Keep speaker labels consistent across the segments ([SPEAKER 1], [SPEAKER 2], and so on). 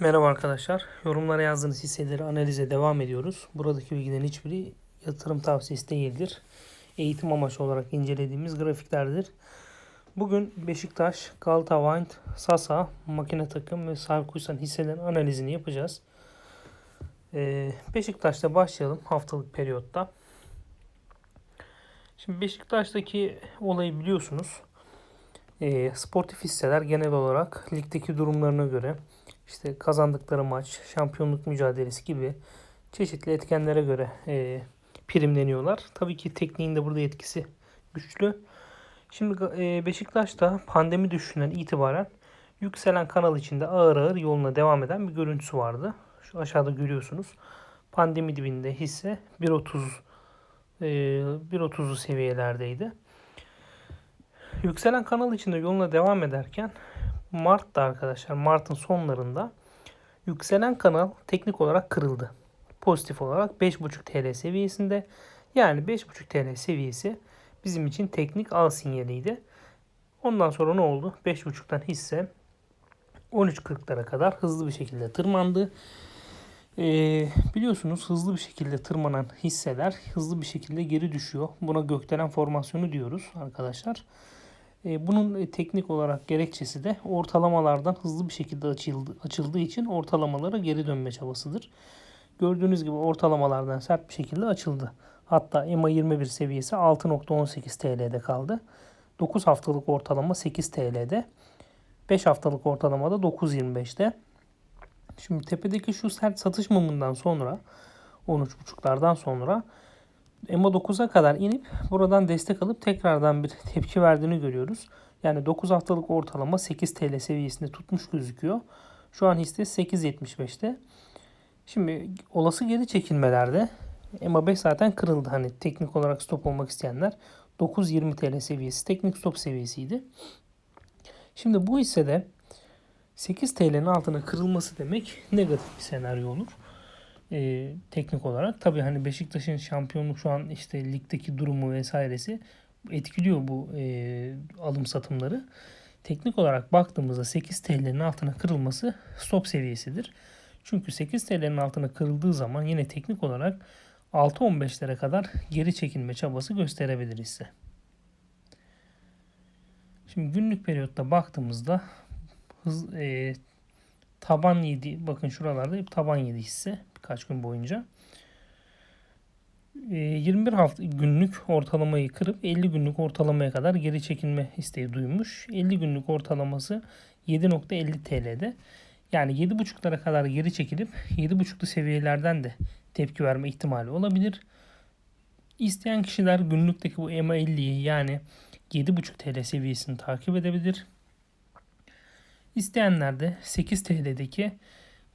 [SPEAKER 1] Merhaba arkadaşlar. Yorumlara yazdığınız hisseleri analize devam ediyoruz. Buradaki bilgilerin hiçbiri yatırım tavsiyesi değildir. Eğitim amaçlı olarak incelediğimiz grafiklerdir. Bugün Beşiktaş, Galata Wind, Sasa, Makine Takım ve Sarkuysan hisselerin analizini yapacağız. Ee, Beşiktaş'ta başlayalım haftalık periyotta. Şimdi Beşiktaş'taki olayı biliyorsunuz. Ee, sportif hisseler genel olarak ligdeki durumlarına göre işte kazandıkları maç, şampiyonluk mücadelesi gibi çeşitli etkenlere göre e, primleniyorlar. Tabii ki tekniğin de burada etkisi güçlü. Şimdi e, Beşiktaş'ta pandemi düşüşünden itibaren yükselen kanal içinde ağır ağır yoluna devam eden bir görüntüsü vardı. Şu aşağıda görüyorsunuz. Pandemi dibinde hisse 1.30 e, 1.30'lu seviyelerdeydi. Yükselen kanal içinde yoluna devam ederken Mart'ta arkadaşlar Mart'ın sonlarında yükselen kanal teknik olarak kırıldı. Pozitif olarak 5.5 TL seviyesinde. Yani 5.5 TL seviyesi bizim için teknik al sinyaliydi. Ondan sonra ne oldu? 5.5'tan hisse 13.40'lara kadar hızlı bir şekilde tırmandı. Ee, biliyorsunuz hızlı bir şekilde tırmanan hisseler hızlı bir şekilde geri düşüyor. Buna gökdelen formasyonu diyoruz arkadaşlar. E, bunun e, teknik olarak gerekçesi de ortalamalardan hızlı bir şekilde açıldı, açıldığı için ortalamalara geri dönme çabasıdır. Gördüğünüz gibi ortalamalardan sert bir şekilde açıldı. Hatta EMA 21 seviyesi 6.18 TL'de kaldı. 9 haftalık ortalama 8 TL'de. 5 haftalık ortalama da 9.25'te. Şimdi tepedeki şu sert satış mumundan sonra 13.5'lardan sonra EMA 9'a kadar inip buradan destek alıp tekrardan bir tepki verdiğini görüyoruz. Yani 9 haftalık ortalama 8 TL seviyesinde tutmuş gözüküyor. Şu an hisse 8.75'te. Şimdi olası geri çekilmelerde EMA 5 zaten kırıldı. Hani teknik olarak stop olmak isteyenler 9.20 TL seviyesi teknik stop seviyesiydi. Şimdi bu hissede 8 TL'nin altına kırılması demek negatif bir senaryo olur e, teknik olarak. Tabii hani Beşiktaş'ın şampiyonluk şu an işte ligdeki durumu vesairesi etkiliyor bu e, alım satımları. Teknik olarak baktığımızda 8 TL'nin altına kırılması stop seviyesidir. Çünkü 8 TL'nin altına kırıldığı zaman yine teknik olarak 6-15'lere kadar geri çekilme çabası gösterebilir ise. Şimdi günlük periyotta baktığımızda hız, e, taban yedi bakın şuralarda hep taban yedi hisse birkaç gün boyunca. 21 ee, hafta günlük ortalamayı kırıp 50 günlük ortalamaya kadar geri çekilme isteği duymuş. 50 günlük ortalaması 7.50 TL'de. Yani 7.5'lara kadar geri çekilip 7.5'lu seviyelerden de tepki verme ihtimali olabilir. İsteyen kişiler günlükteki bu EMA 50'yi yani 7.5 TL seviyesini takip edebilir. İsteyenler de 8 TL'deki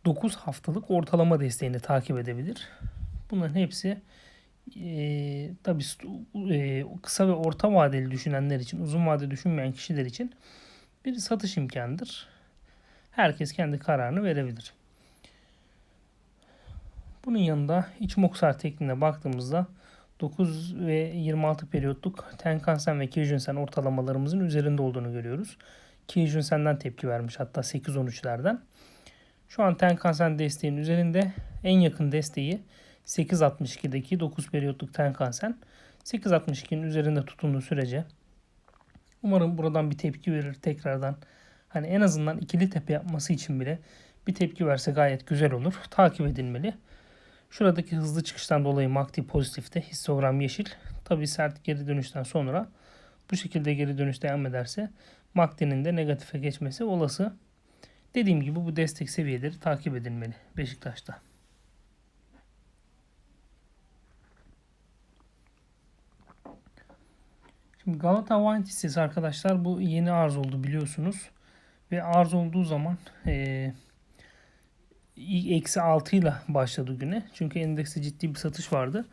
[SPEAKER 1] 9 haftalık ortalama desteğini takip edebilir. Bunların hepsi e, tabi e, kısa ve orta vadeli düşünenler için, uzun vadeli düşünmeyen kişiler için bir satış imkanıdır. Herkes kendi kararını verebilir. Bunun yanında Ichimokusar tekniğine baktığımızda 9 ve 26 periyotluk Tenkan-sen ve Kijun-sen ortalamalarımızın üzerinde olduğunu görüyoruz. Kijun-sen'den tepki vermiş hatta 8-13'lerden. Şu an Tenkan-sen desteğinin üzerinde en yakın desteği 8.62'deki 9 periyotluk Tenkan-sen. 8.62'nin üzerinde tutunduğu sürece umarım buradan bir tepki verir tekrardan. Hani en azından ikili tepe yapması için bile bir tepki verse gayet güzel olur. Takip edilmeli. Şuradaki hızlı çıkıştan dolayı MACD pozitifte. Histogram yeşil. Tabi sert geri dönüşten sonra bu şekilde geri dönüş devam ederse MACD'nin de negatife geçmesi olası. Dediğim gibi bu destek seviyeleri takip edilmeli Beşiktaş'ta. Şimdi Galata Wine hissesi arkadaşlar bu yeni arz oldu biliyorsunuz. Ve arz olduğu zaman e, eksi 6 ile başladı güne. Çünkü endekste ciddi bir satış vardı.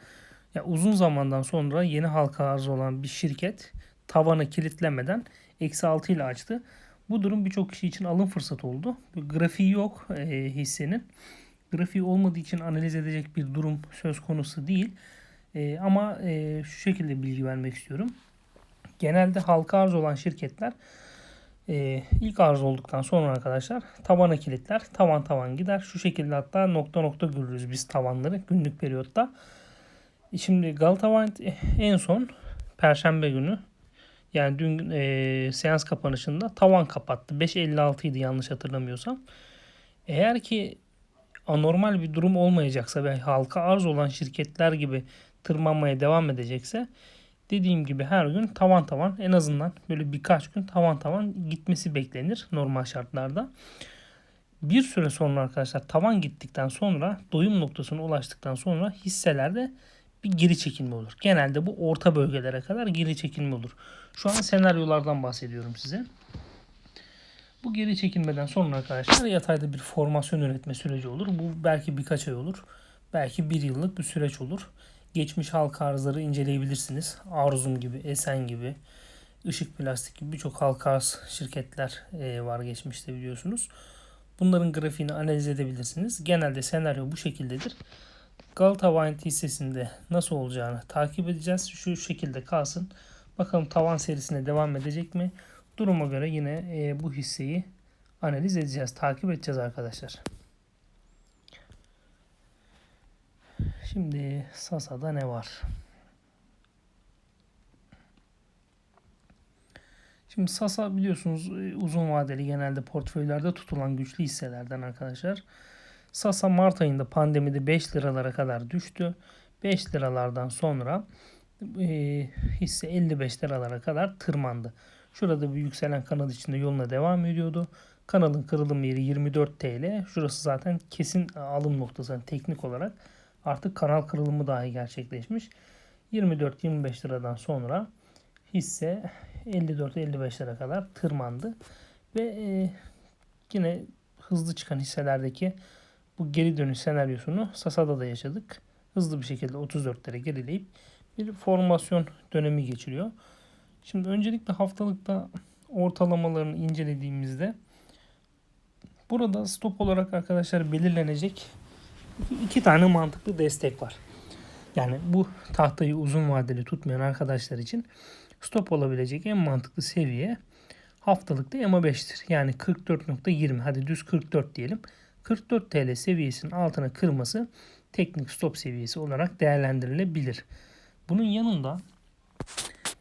[SPEAKER 1] Ya uzun zamandan sonra yeni halka arz olan bir şirket tavanı kilitlemeden eksi 6 ile açtı. Bu durum birçok kişi için alım fırsatı oldu. Grafiği yok e, hissenin. Grafiği olmadığı için analiz edecek bir durum söz konusu değil. E, ama e, şu şekilde bilgi vermek istiyorum. Genelde halka arz olan şirketler Ee, ilk arz olduktan sonra arkadaşlar tavana kilitler. Tavan tavan gider. Şu şekilde hatta nokta nokta görürüz biz tavanları günlük periyotta. Şimdi Galata Wind en son Perşembe günü yani dün e, seans kapanışında tavan kapattı. 5.56 idi yanlış hatırlamıyorsam. Eğer ki anormal bir durum olmayacaksa ve halka arz olan şirketler gibi tırmanmaya devam edecekse dediğim gibi her gün tavan tavan en azından böyle birkaç gün tavan tavan gitmesi beklenir normal şartlarda. Bir süre sonra arkadaşlar tavan gittikten sonra doyum noktasına ulaştıktan sonra hisselerde bir geri çekilme olur. Genelde bu orta bölgelere kadar geri çekilme olur. Şu an senaryolardan bahsediyorum size. Bu geri çekilmeden sonra arkadaşlar yatayda bir formasyon üretme süreci olur. Bu belki birkaç ay olur. Belki bir yıllık bir süreç olur. Geçmiş halka arzları inceleyebilirsiniz. Arzum gibi, Esen gibi, Işık Plastik gibi birçok halka arz şirketler e, var geçmişte biliyorsunuz. Bunların grafiğini analiz edebilirsiniz. Genelde senaryo bu şekildedir. Galata Wind hissesinde nasıl olacağını takip edeceğiz. Şu şekilde kalsın. Bakalım tavan serisine devam edecek mi? Duruma göre yine e, bu hisseyi analiz edeceğiz. Takip edeceğiz arkadaşlar. Şimdi Sasa'da ne var? Şimdi Sasa biliyorsunuz e, uzun vadeli genelde portföylerde tutulan güçlü hisselerden arkadaşlar. Sasa Mart ayında pandemide 5 liralara kadar düştü. 5 liralardan sonra e, hisse 55 liralara kadar tırmandı. Şurada bir yükselen kanal içinde yoluna devam ediyordu. Kanalın kırılım yeri 24 TL. Şurası zaten kesin alım noktası yani teknik olarak. Artık kanal kırılımı dahi gerçekleşmiş. 24-25 liradan sonra hisse 54-55 lira kadar tırmandı. Ve e, yine hızlı çıkan hisselerdeki bu geri dönüş senaryosunu Sasa'da da yaşadık. Hızlı bir şekilde 34'lere gerileyip bir formasyon dönemi geçiriyor. Şimdi öncelikle haftalıkta ortalamalarını incelediğimizde burada stop olarak arkadaşlar belirlenecek iki tane mantıklı destek var. Yani bu tahtayı uzun vadeli tutmayan arkadaşlar için stop olabilecek en mantıklı seviye haftalıkta EMA 5'tir. Yani 44.20 hadi düz 44 diyelim. 44 TL seviyesinin altına kırması teknik stop seviyesi olarak değerlendirilebilir. Bunun yanında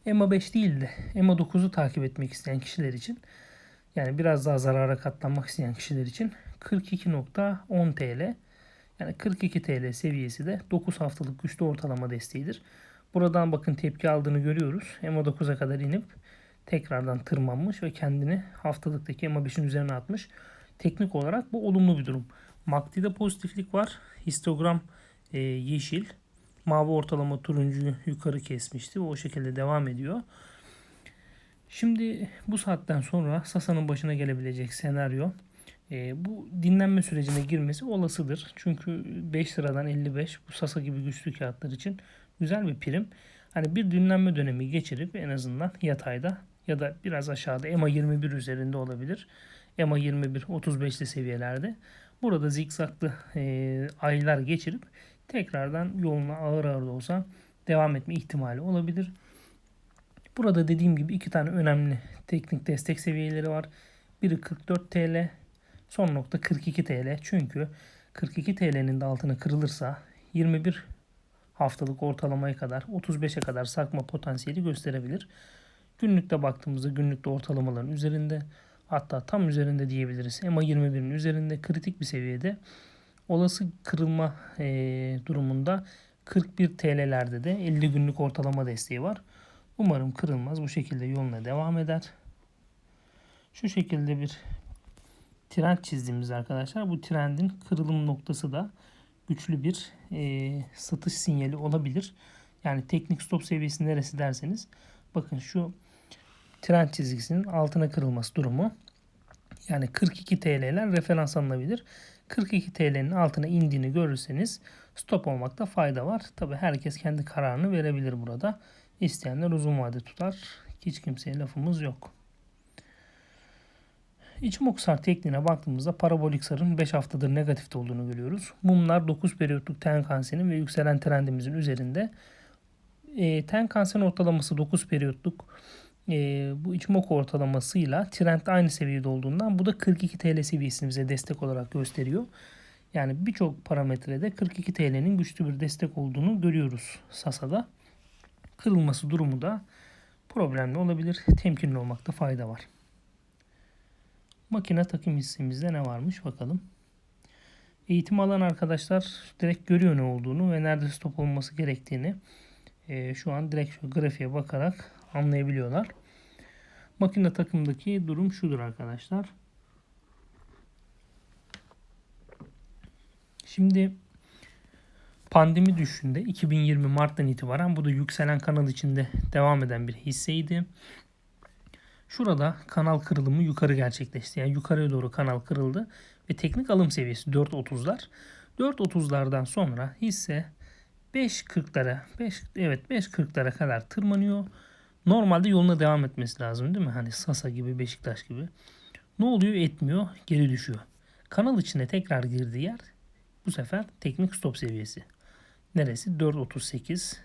[SPEAKER 1] EMA 5 değil de EMA 9'u takip etmek isteyen kişiler için yani biraz daha zarara katlanmak isteyen kişiler için 42.10 TL yani 42 TL seviyesi de 9 haftalık güçlü ortalama desteğidir. Buradan bakın tepki aldığını görüyoruz. EMA 9'a kadar inip tekrardan tırmanmış ve kendini haftalıktaki EMA 5'in üzerine atmış. Teknik olarak bu olumlu bir durum. MACD'de pozitiflik var. Histogram e, yeşil. Mavi ortalama turuncuyu yukarı kesmişti. O şekilde devam ediyor. Şimdi bu saatten sonra Sasa'nın başına gelebilecek senaryo e, bu dinlenme sürecine girmesi olasıdır. Çünkü 5 liradan 55 bu Sasa gibi güçlü kağıtlar için güzel bir prim. Hani bir dinlenme dönemi geçirip en azından yatayda ya da biraz aşağıda EMA 21 üzerinde olabilir. EMA 21 35'li seviyelerde. Burada zikzaklı e, aylar geçirip tekrardan yoluna ağır ağır da olsa devam etme ihtimali olabilir. Burada dediğim gibi iki tane önemli teknik destek seviyeleri var. Biri 44 TL, son nokta 42 TL. Çünkü 42 TL'nin de altına kırılırsa 21 haftalık ortalamaya kadar 35'e kadar sarkma potansiyeli gösterebilir. Günlükte baktığımızda günlükte ortalamaların üzerinde hatta tam üzerinde diyebiliriz. EMA 21'in üzerinde kritik bir seviyede olası kırılma e, durumunda 41 TL'lerde de 50 günlük ortalama desteği var. Umarım kırılmaz. Bu şekilde yoluna devam eder. Şu şekilde bir trend çizdiğimiz arkadaşlar. Bu trendin kırılım noktası da güçlü bir e, satış sinyali olabilir. Yani teknik stop seviyesi neresi derseniz bakın şu trend çizgisinin altına kırılması durumu. Yani 42 TL'ler referans alınabilir. 42 TL'nin altına indiğini görürseniz stop olmakta fayda var. Tabi herkes kendi kararını verebilir burada. İsteyenler uzun vade tutar. Hiç kimseye lafımız yok. İçimoksar tekniğine baktığımızda parabolik sarın 5 haftadır negatifte olduğunu görüyoruz. Mumlar 9 periyotluk ten kanserin ve yükselen trendimizin üzerinde. E, ten ortalaması 9 periyotluk e, bu Ichimoku ortalamasıyla trend aynı seviyede olduğundan bu da 42 TL seviyesini bize destek olarak gösteriyor. Yani birçok parametrede 42 TL'nin güçlü bir destek olduğunu görüyoruz Sasa'da. Kırılması durumu da problemli olabilir. Temkinli olmakta fayda var. Makine takım hissemizde ne varmış bakalım. Eğitim alan arkadaşlar direkt görüyor ne olduğunu ve nerede stop olması gerektiğini e, şu an direkt şu grafiğe bakarak anlayabiliyorlar. Makine takımdaki durum şudur arkadaşlar. Şimdi pandemi düşüşünde 2020 Mart'tan itibaren bu da yükselen kanal içinde devam eden bir hisseydi. Şurada kanal kırılımı yukarı gerçekleşti. Yani yukarıya doğru kanal kırıldı ve teknik alım seviyesi 4.30'lar. 4.30'lardan sonra hisse 5.40'lara 5 evet 5.40'lara kadar tırmanıyor. Normalde yoluna devam etmesi lazım değil mi? Hani Sasa gibi, Beşiktaş gibi. Ne oluyor? Etmiyor. Geri düşüyor. Kanal içine tekrar girdiği yer bu sefer teknik stop seviyesi. Neresi? 4.38.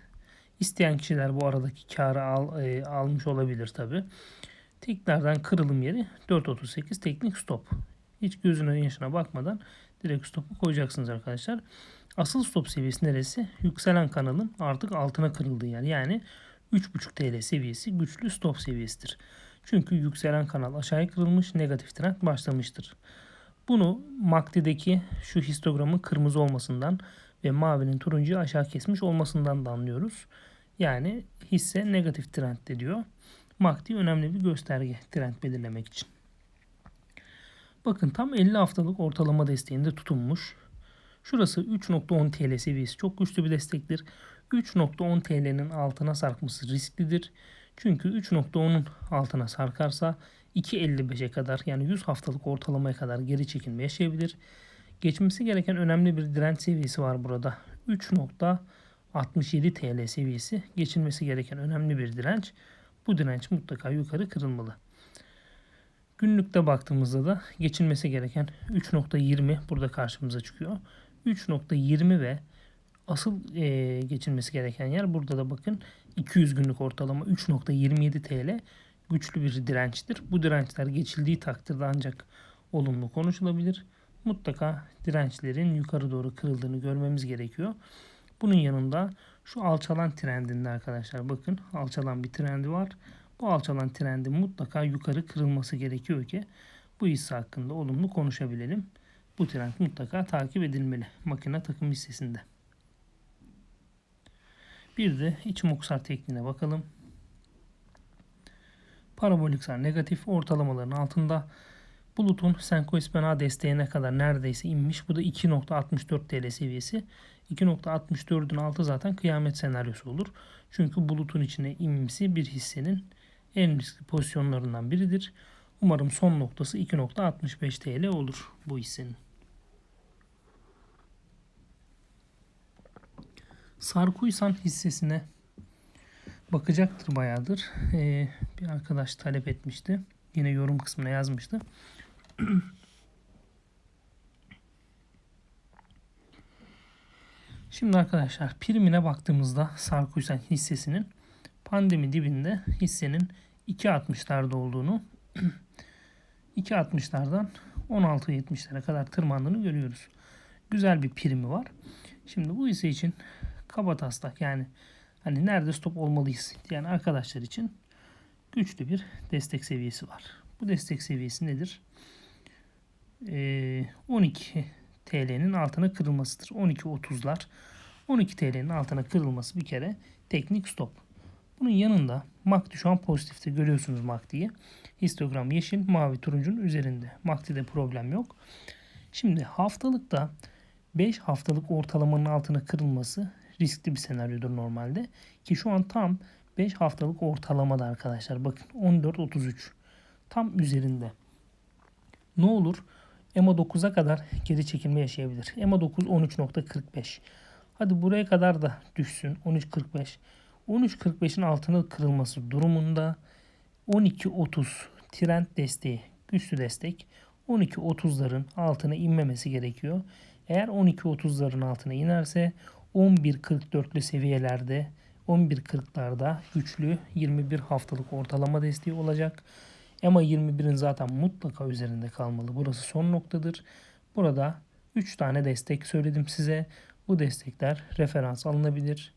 [SPEAKER 1] İsteyen kişiler bu aradaki karı al, e, almış olabilir tabi. Tekrardan kırılım yeri 4.38 teknik stop. Hiç gözüne yaşına bakmadan direkt stopu koyacaksınız arkadaşlar. Asıl stop seviyesi neresi? Yükselen kanalın artık altına kırıldığı yer. Yani 3.5 TL seviyesi güçlü stop seviyesidir. Çünkü yükselen kanal aşağıya kırılmış negatif trend başlamıştır. Bunu MACD'deki şu histogramın kırmızı olmasından ve mavinin turuncuyu aşağı kesmiş olmasından da anlıyoruz. Yani hisse negatif trend diyor. MACD önemli bir gösterge trend belirlemek için. Bakın tam 50 haftalık ortalama desteğinde tutunmuş. Şurası 3.10 TL seviyesi çok güçlü bir destektir. 3.10 TL'nin altına sarkması risklidir. Çünkü 3.10'un altına sarkarsa 2.55'e kadar yani 100 haftalık ortalamaya kadar geri çekilme yaşayabilir. Geçmesi gereken önemli bir direnç seviyesi var burada. 3.67 TL seviyesi geçilmesi gereken önemli bir direnç. Bu direnç mutlaka yukarı kırılmalı. Günlükte baktığımızda da geçilmesi gereken 3.20 burada karşımıza çıkıyor. 3.20 ve asıl e, geçilmesi gereken yer burada da bakın 200 günlük ortalama 3.27 TL güçlü bir dirençtir. Bu dirençler geçildiği takdirde ancak olumlu konuşulabilir. Mutlaka dirençlerin yukarı doğru kırıldığını görmemiz gerekiyor. Bunun yanında şu alçalan trendinde arkadaşlar bakın alçalan bir trendi var. Bu alçalan trendin mutlaka yukarı kırılması gerekiyor ki bu hisse hakkında olumlu konuşabilelim. Bu trend mutlaka takip edilmeli makine takım hissesinde. Bir de iç muksar tekniğine bakalım. Parabolik sar negatif ortalamaların altında. Bulutun Senko desteğine kadar neredeyse inmiş. Bu da 2.64 TL seviyesi. 2.64'ün altı zaten kıyamet senaryosu olur. Çünkü bulutun içine inmesi bir hissenin en riskli pozisyonlarından biridir. Umarım son noktası 2.65 TL olur bu hissenin. Sarkuysan hissesine bakacaktır bayağıdır. Ee, bir arkadaş talep etmişti. Yine yorum kısmına yazmıştı. Şimdi arkadaşlar primine baktığımızda Sarkuysan hissesinin pandemi dibinde hissenin 2.60'larda olduğunu 2.60'lardan 16.70'lere kadar tırmandığını görüyoruz. Güzel bir primi var. Şimdi bu hisse için kaba taslak yani hani nerede stop olmalıyız yani arkadaşlar için güçlü bir destek seviyesi var. Bu destek seviyesi nedir? Ee, 12 TL'nin altına kırılmasıdır. 12.30'lar 12 TL'nin altına kırılması bir kere teknik stop. Bunun yanında MACD şu an pozitifte görüyorsunuz MACD'yi. Histogram yeşil, mavi, turuncunun üzerinde. MACD'de problem yok. Şimdi haftalıkta 5 haftalık ortalamanın altına kırılması riskli bir senaryodur normalde. Ki şu an tam 5 haftalık ortalamada arkadaşlar. Bakın 14.33 tam üzerinde. Ne olur? EMA 9'a kadar geri çekilme yaşayabilir. EMA 9 13.45. Hadi buraya kadar da düşsün 13.45. 13.45'in altına kırılması durumunda 12.30 trend desteği güçlü destek 12.30'ların altına inmemesi gerekiyor. Eğer 12.30'ların altına inerse 11.44'lü seviyelerde 11.40'larda güçlü 21 haftalık ortalama desteği olacak. EMA 21'in zaten mutlaka üzerinde kalmalı. Burası son noktadır. Burada 3 tane destek söyledim size. Bu destekler referans alınabilir.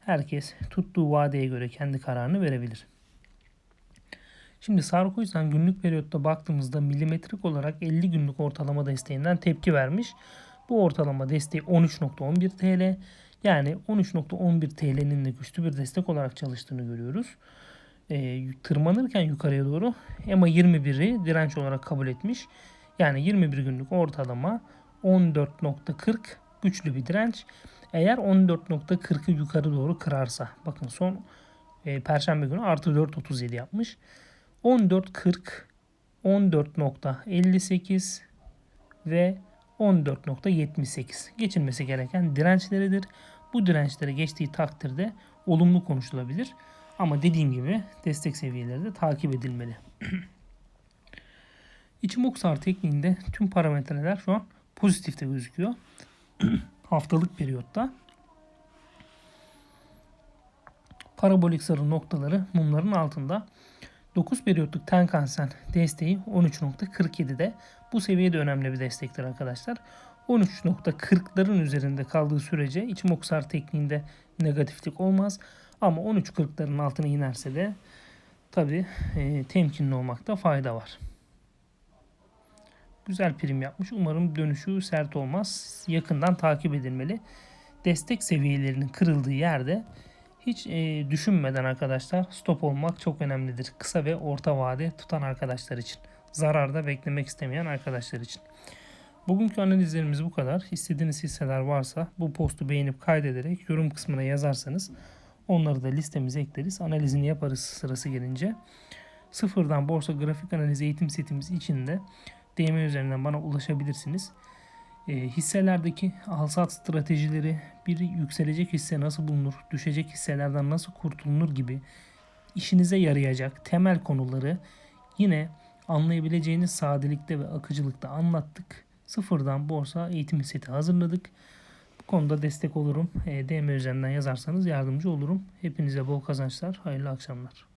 [SPEAKER 1] Herkes tuttuğu vadeye göre kendi kararını verebilir. Şimdi Sarkozy günlük periyotta baktığımızda milimetrik olarak 50 günlük ortalama desteğinden tepki vermiş. Bu ortalama desteği 13.11 TL. Yani 13.11 TL'nin de güçlü bir destek olarak çalıştığını görüyoruz. Ee, tırmanırken yukarıya doğru EMA 21'i direnç olarak kabul etmiş. Yani 21 günlük ortalama 14.40 güçlü bir direnç. Eğer 14.40'ı yukarı doğru kırarsa bakın son e, perşembe günü artı 4.37 yapmış. 14.40 14.58 ve 14.78 geçilmesi gereken dirençleridir. Bu dirençlere geçtiği takdirde olumlu konuşulabilir. Ama dediğim gibi destek seviyeleri de takip edilmeli. İçimoksar tekniğinde tüm parametreler şu an pozitifte gözüküyor. Haftalık periyotta. Parabolik sarı noktaları mumların altında. 9 periyotluk Tenkan-sen desteği 13.47'de. Bu seviyede önemli bir destektir arkadaşlar. 13.40'ların üzerinde kaldığı sürece Ichimoku-Sar tekniğinde negatiflik olmaz. Ama 13.40'ların altına inerse de tabi e, temkinli olmakta fayda var. Güzel prim yapmış. Umarım dönüşü sert olmaz. Yakından takip edilmeli. Destek seviyelerinin kırıldığı yerde hiç e, düşünmeden arkadaşlar stop olmak çok önemlidir. Kısa ve orta vade tutan arkadaşlar için. Zararda beklemek istemeyen arkadaşlar için. Bugünkü analizlerimiz bu kadar. İstediğiniz hisseler varsa bu postu beğenip kaydederek yorum kısmına yazarsanız onları da listemize ekleriz. Analizini yaparız sırası gelince. Sıfırdan borsa grafik analizi eğitim setimiz için de DM üzerinden bana ulaşabilirsiniz. E, hisselerdeki alsat stratejileri, bir yükselecek hisse nasıl bulunur, düşecek hisselerden nasıl kurtulunur gibi işinize yarayacak temel konuları yine anlayabileceğiniz sadelikte ve akıcılıkta anlattık. Sıfırdan borsa eğitim seti hazırladık. Bu konuda destek olurum. E, DM üzerinden yazarsanız yardımcı olurum. Hepinize bol kazançlar, hayırlı akşamlar.